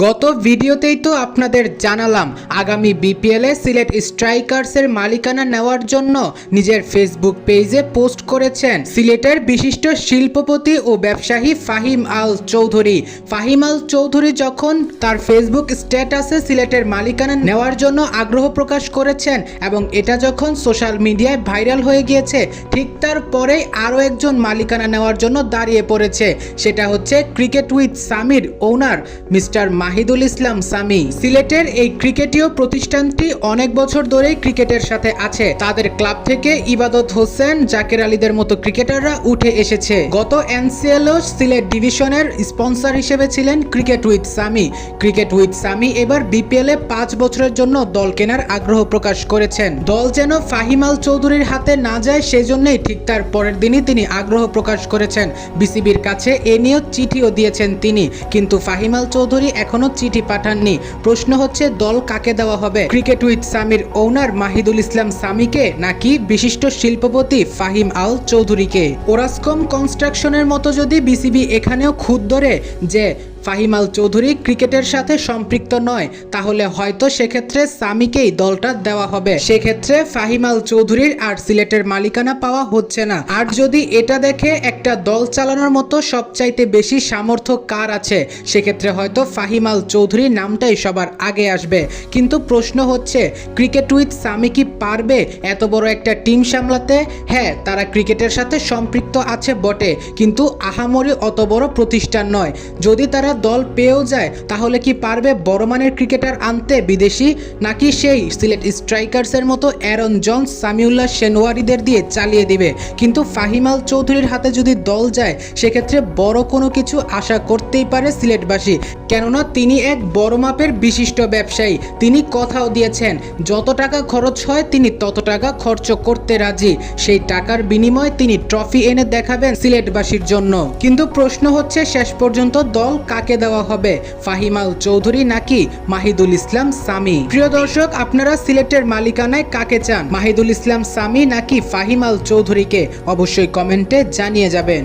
গত ভিডিওতেই তো আপনাদের জানালাম, আগামী বিপিএলে সিলেট স্ট্রাইকার্সের মালিকানা নেওয়ার জন্য নিজের ফেসবুক পেজে পোস্ট করেছেন সিলেটের বিশিষ্ট শিল্পপতি ও ব্যবসায়ী ফাহিম আল চৌধুরী। ফাহিম আল চৌধুরী যখন তার ফেসবুক স্ট্যাটাসে সিলেটের মালিকানা নেওয়ার জন্য আগ্রহ প্রকাশ করেছেন এবং এটা যখন সোশ্যাল মিডিয়ায় ভাইরাল হয়ে গিয়েছে, ঠিক তার পরেই আরও একজন মালিকানা নেওয়ার জন্য দাঁড়িয়ে পড়েছে। সেটা হচ্ছে ক্রিকেট উইথ সামির ওনার মিস্টার মাহিদুল ইসলাম সামি সিলেটের এই ক্রিকেটীয় প্রতিষ্ঠানটি অনেক বছর ধরেই ক্রিকেটের সাথে আছে। তাদের ক্লাব থেকে ইবাদত হোসেন, জাকের আলীদের মতো ক্রিকেটাররা উঠে এসেছে। গত এনসিএলও সিলেট ডিভিশনের স্পন্সর হিসেবে ছিলেন cricket with Sami. Cricket with Sami এবার বিপিএল এ পাঁচ বছরের জন্য দল কেনার আগ্রহ প্রকাশ করেছেন। দল যেন ফাহিমাল চৌধুরীর হাতে না যায়, সেজন্যই ঠিক তার পরের দিনই তিনি আগ্রহ প্রকাশ করেছেন। বিসিবির কাছে এ নিয়েও চিঠিও দিয়েছেন তিনি। কিন্তু ফাহিমাল চৌধুরী এখনও চিঠি পাঠাননি। প্রশ্ন হচ্ছে, দল কাকে দেওয়া হবে? ক্রিকেট উইথ সামির ওনার মাহিদুল ইসলাম সামিকে নাকি বিশিষ্ট শিল্পপতি ফাহিম আল চৌধুরীকে? ওরাসকম কনস্ট্রাকশনের মতো যদি বিসিবি এখানেও খুদ ধরে যে ফাহিম আল চৌধুরী ক্রিকেটের সাথে সম্পৃক্ত নয়। তাহলে হয়তো সেক্ষেত্রে সামিকেই দলটা দেওয়া হবে। সেক্ষেত্রে ফাহিমাল চৌধুরীর আর সিলেটের মালিকানা পাওয়া হচ্ছে না। আর যদি এটা দেখে একটা দল চালানোর মতো সবচাইতে বেশি সামর্থ্য কার আছে, সেক্ষেত্রে হয়তো ফাহিমাল চৌধুরীর নামটাই সবার আগে আসবে। কিন্তু প্রশ্ন হচ্ছে, ক্রিকেট উইথ সামি কি পারবে এত বড় একটা টিম সামলাতে? হ্যাঁ তারা ক্রিকেটের সাথে সম্পৃক্ত আছে বটে, কিন্তু আহামরি অত বড় প্রতিষ্ঠান নয়। যদি তারা দল পেয়েও যায়, তাহলে কি পারবে বড় মানের ক্রিকেটার আনতে বিদেশি? নাকি সেই সিলেট স্ট্রাইকার্সের মতো অ্যারন জনস, সামিউল্লাহ সেনওয়ারিদের দিয়ে চালিয়ে দিবে? কিন্তু ফাহিমাল চৌধুরীর হাতে যদি দল যায়, সেক্ষেত্রে বড় কোনো কিছু আশা করতেই পারে সিলেটবাসী। কেননা তিনি এক বড় মাপের বিশিষ্ট ব্যবসায়ী, তিনি কথাও দিয়েছেন, যত টাকা খরচ হয় তিনি তত টাকা খরচ করতে রাজি। সেই টাকার বিনিময়ে তিনি ট্রফি এনে দেখাবেন সিলেটবাসীর জন্য। কিন্তু প্রশ্ন হচ্ছে, শেষ পর্যন্ত দল কাকে দেওয়া হবে? ফাহিমাল চৌধুরী নাকি মাহিদুল ইসলাম সামি? প্রিয় দর্শক, আপনারা সিলেটের মালিকানায় কাকে চান? মাহিদুল ইসলাম সামি নাকি ফাহিমাল চৌধুরীকে? অবশ্যই কমেন্টে জানিয়ে যাবেন।